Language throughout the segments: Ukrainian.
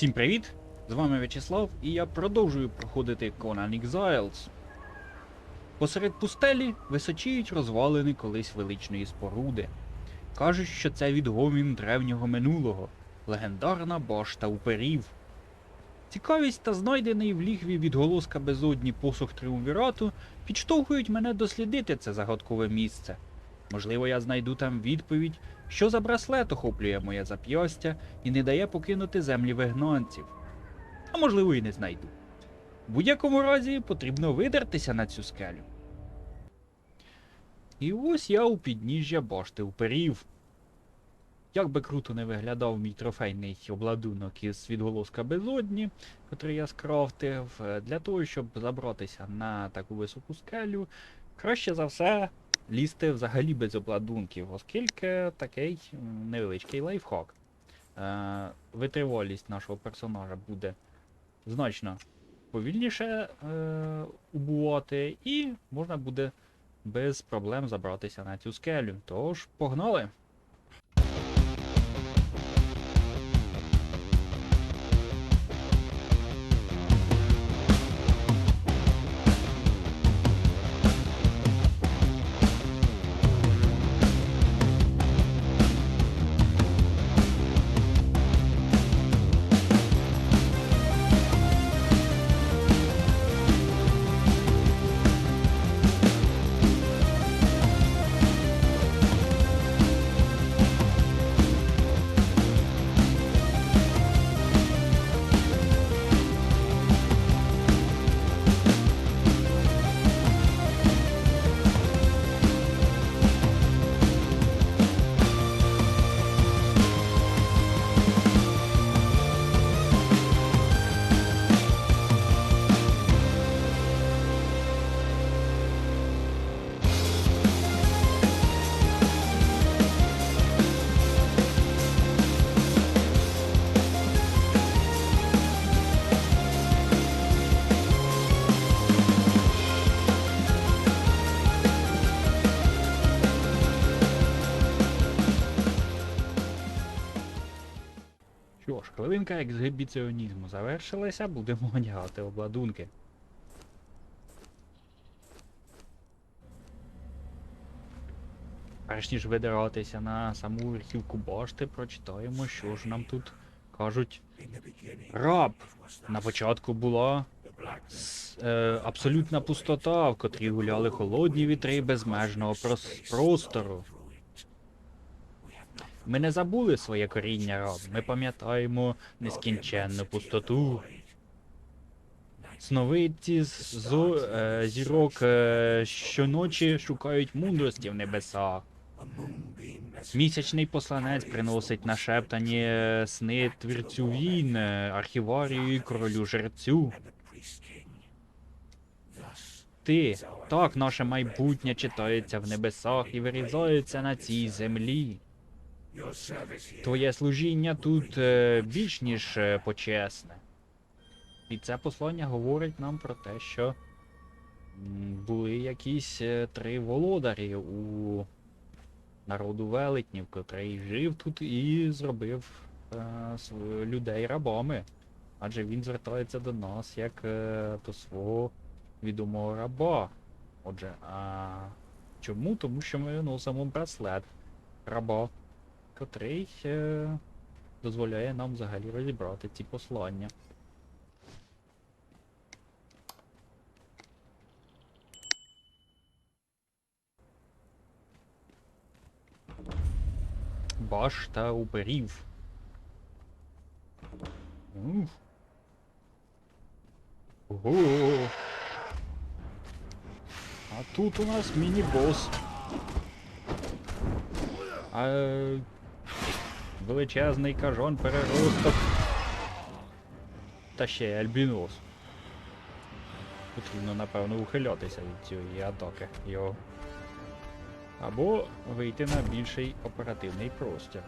Всім привіт! З вами В'ячеслав і я продовжую проходити Conan Exiles. Посеред пустелі височіють розвалини колись величної споруди. Кажуть, що це відгомін древнього минулого, легендарна башта уперів. Цікавість та знайдений в лігві відголоска безодні посох Триумвірату підштовхують мене дослідити це загадкове місце. Можливо, я знайду там відповідь, що за браслет охоплює моє зап'ястя і не дає покинути землі вигнанців. А можливо, і не знайду. В будь-якому разі потрібно видертися на цю скелю. І ось я у підніжжя башти уперів. Як би круто не виглядав мій трофейний обладунок із відголоска безодні, котрий я скрафтив, е, для того, щоб забратися на таку високу скелю, краще за все лізти взагалі без обладунків, оскільки такий невеличкий лайфхак. Е, витривалість нашого персонажа буде значно повільніше е, убувати, і можна буде без проблем забратися на цю скелю. Тож, погнали! Ж, ексгибіціонізму завершилася, будемо одягати обладунки. Перш ніж видиратися на саму верхівку башти, прочитаємо, що ж нам тут кажуть. Раб! На початку була е, абсолютна пустота, в котрій гуляли холодні вітри безмежного прос- простору. Ми не забули своє коріння раб. Ми пам'ятаємо нескінченну пустоту. Сновидці з е, зірок е, щоночі шукають мудрості в небесах. Місячний посланець приносить нашептані е, сни твірцю війн, архіварію і королю жерцю. Ти, так наше майбутнє читається в небесах і вирізається на цій землі. Твоє служіння тут е, більш ніж е, почесне. І це послання говорить нам про те, що були якісь е, три володарі у народу велетнів, котрий жив тут і зробив людей рабами. Адже він звертається до нас як до свого відомого раба. Отже, а чому? Тому що ми носимо браслет раба котрий е, дозволяє нам взагалі розібрати ці послання. Башта уперів. Уф. Ого. А тут у нас міні-бос. А величезний кажон переросток. Та ще й альбінос. Потрібно, напевно, ухилятися від цієї атаки його. Або вийти на більший оперативний простір.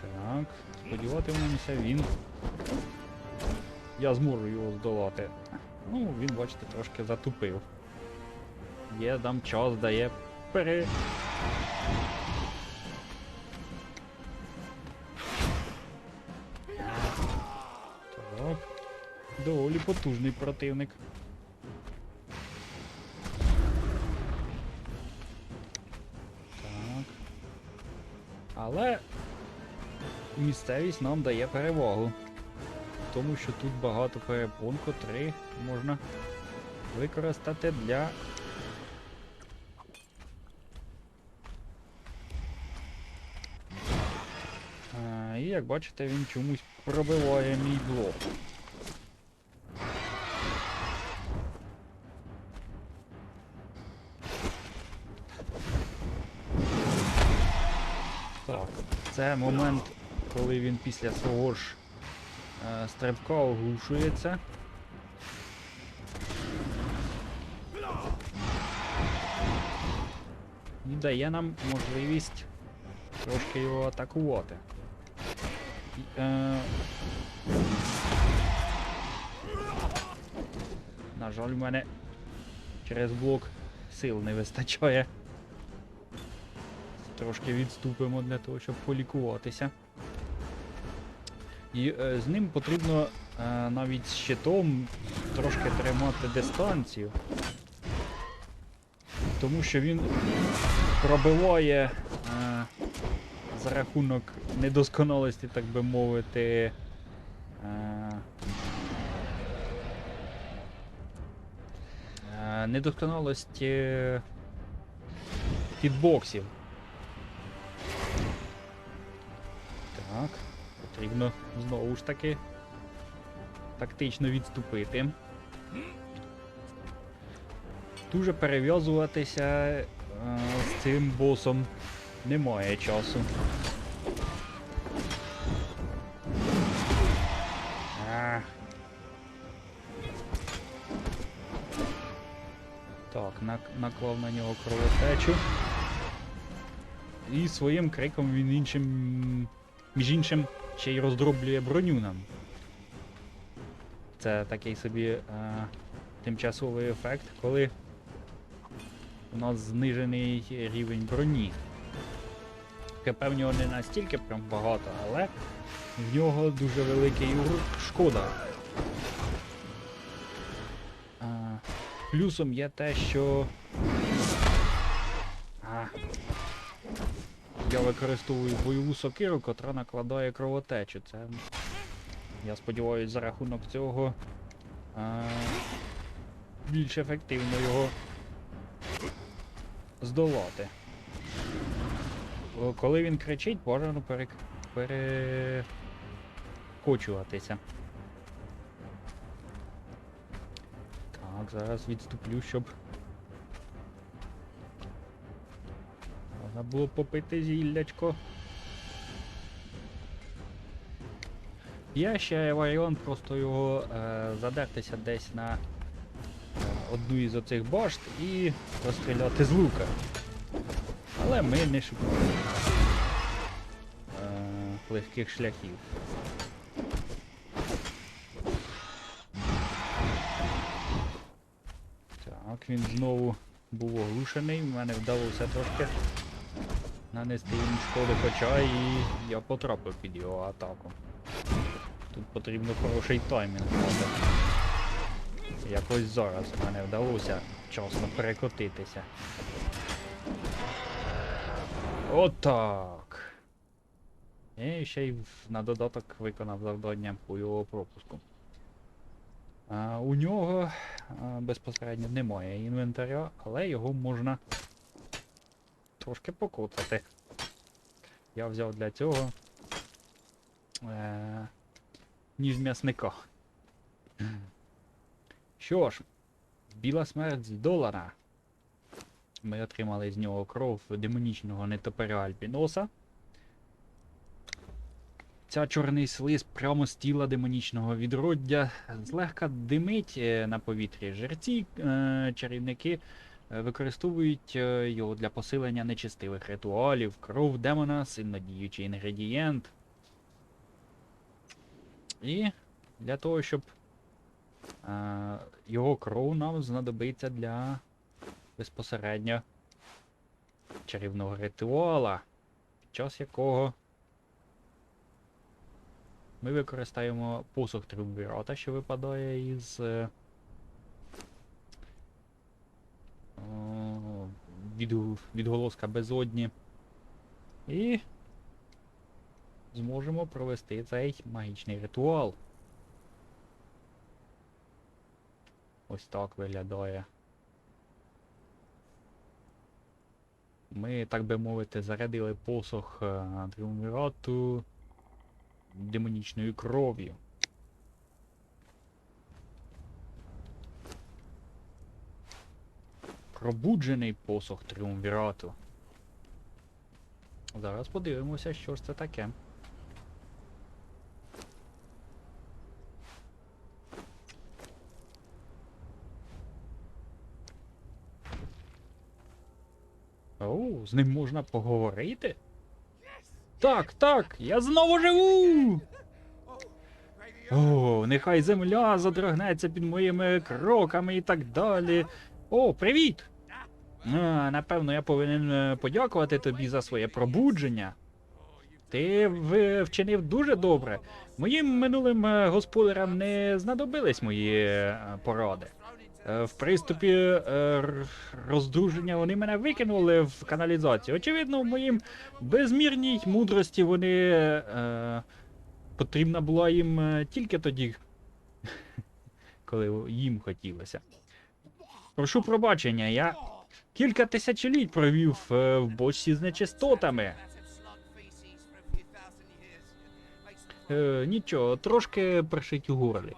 Так, сподіватимемося він. Я зможу його здолати. Ну, він, бачите, трошки затупив. Є дам час, дає пере. Так. Доволі потужний противник. Так. Але місцевість нам дає перевагу. Тому що тут багато перепон, три можна використати для і як бачите, він чомусь пробиває мій блок. Так, це момент, коли він після свого ж е, стрибка оглушується. І дає нам можливість трошки його атакувати. Е... На жаль, в мене через блок сил не вистачає. Трошки відступимо для того, щоб полікуватися. І е, з ним потрібно е, навіть щитом трошки тримати дистанцію. Тому що він пробиває за рахунок недосконалості, так би мовити. Е, е, недосконалості хітбоксів. Так, потрібно знову ж таки тактично відступити. Дуже перев'язуватися е, з цим босом немає часу. А. Так, наклав на нього кровотечу. І своїм криком він іншим. Між іншим ще й роздроблює броню нам. Це такий собі е, тимчасовий ефект, коли у нас знижений рівень броні. КП в нього не настільки прям багато, але в нього дуже великий шкода. А, плюсом є те, що. А, я використовую бойову сокиру, котра накладає кровотечу. Це. Я сподіваюся, за рахунок цього а, більш ефективно його здолати. Коли він кричить, бажано перек... перекочуватися. Так, зараз відступлю, щоб. Можна було попити зіллячко. Є ще варіант просто його е, задертися десь на е, одну із оцих башт і розстріляти з лука. Але ми не шукаємо е, легких шляхів. Так, він знову був оглушений, в мене вдалося трошки нанести йому шкоди хоча і я потрапив під його атаку. Тут потрібно хороший таймінг. Якось зараз в мене вдалося вчасно перекотитися. Отак. І ще й на додаток виконав завдання по його пропуску. А, у нього а, безпосередньо немає інвентаря, але його можна трошки покоцати. Я взяв для цього е, ніж м'ясника. Що ж, біла смерть з долара. Ми отримали з нього кров демонічного нетопиря Альбіноса. Ця чорний слиз прямо з тіла демонічного відроддя злегка димить е, на повітрі. Жерці, е, чарівники е, використовують е, його для посилення нечистивих ритуалів. Кров демона, сильно діючий інгредієнт. І для того, щоб е, його кров нам знадобиться для безпосередньо чарівного ритуала, під час якого ми використаємо посох Тріумвірата, що випадає із. е, відголоска безодні. І зможемо провести цей магічний ритуал. Ось так виглядає. Ми, так би мовити, зарядили посох е, Тріумвірату демонічною кров'ю. Пробуджений посох Тріумвірату. Зараз подивимося, що ж це таке. Оу, з ним можна поговорити? Так, так, я знову живу! О, нехай земля задрогнеться під моїми кроками і так далі. О, привіт! Напевно, я повинен е, подякувати тобі за своє пробудження. Ти вчинив дуже добре. Моїм минулим е, господарям не знадобились мої е, поради. Е, В приступі е, роздруження вони мене викинули в каналізацію. Очевидно, в моїм безмірній мудрості вони е, потрібна була їм тільки тоді, коли їм хотілося. Прошу пробачення, я кілька тисячоліть провів в бочці з нечистотами. Нічого, трошки першить у горлі.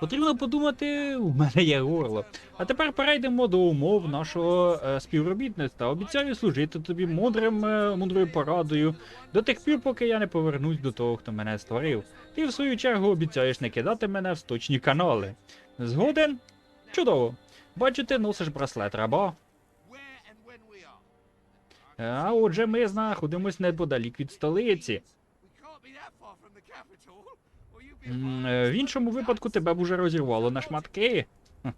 Потрібно подумати, у мене є горло. А тепер перейдемо до умов нашого е, співробітництва. Обіцяю служити тобі мудрим, е, мудрою порадою до тих пір, поки я не повернусь до того, хто мене створив. Ти в свою чергу обіцяєш не кидати мене в сточні канали. Згоден? Чудово. Бачу, ти носиш браслет раба. Е, А отже, ми знаходимось неподалік від столиці. Е, В іншому випадку тебе б уже розірвало на шматки.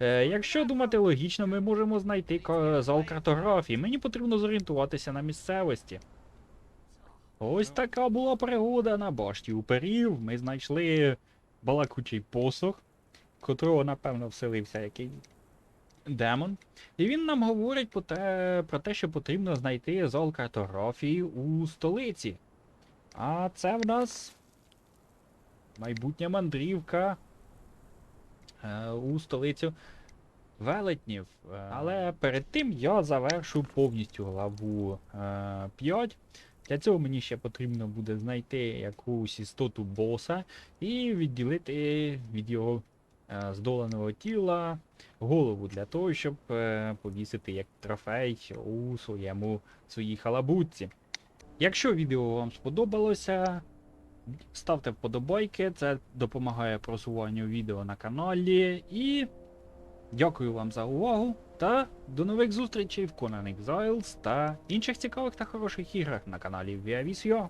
Е, Якщо думати логічно, ми можемо знайти зал картографії. Мені потрібно зорієнтуватися на місцевості. Ось така була пригода на башті уперів. Ми знайшли балакучий посох, котрого, напевно, вселився який демон. І він нам говорить про те, про те, що потрібно знайти зал картографії у столиці. А це в нас майбутня мандрівка е, у столицю велетнів. Е, але перед тим я завершу повністю главу е, 5. Для цього мені ще потрібно буде знайти якусь істоту боса і відділити від його е, здоленого тіла голову для того, щоб е, повісити як трофей у своєму своїй халабутці. Якщо відео вам сподобалося, ставте вподобайки, це допомагає просуванню відео на каналі. І дякую вам за увагу та до нових зустрічей в Conan Exiles та інших цікавих та хороших іграх на каналі Viavis.ua.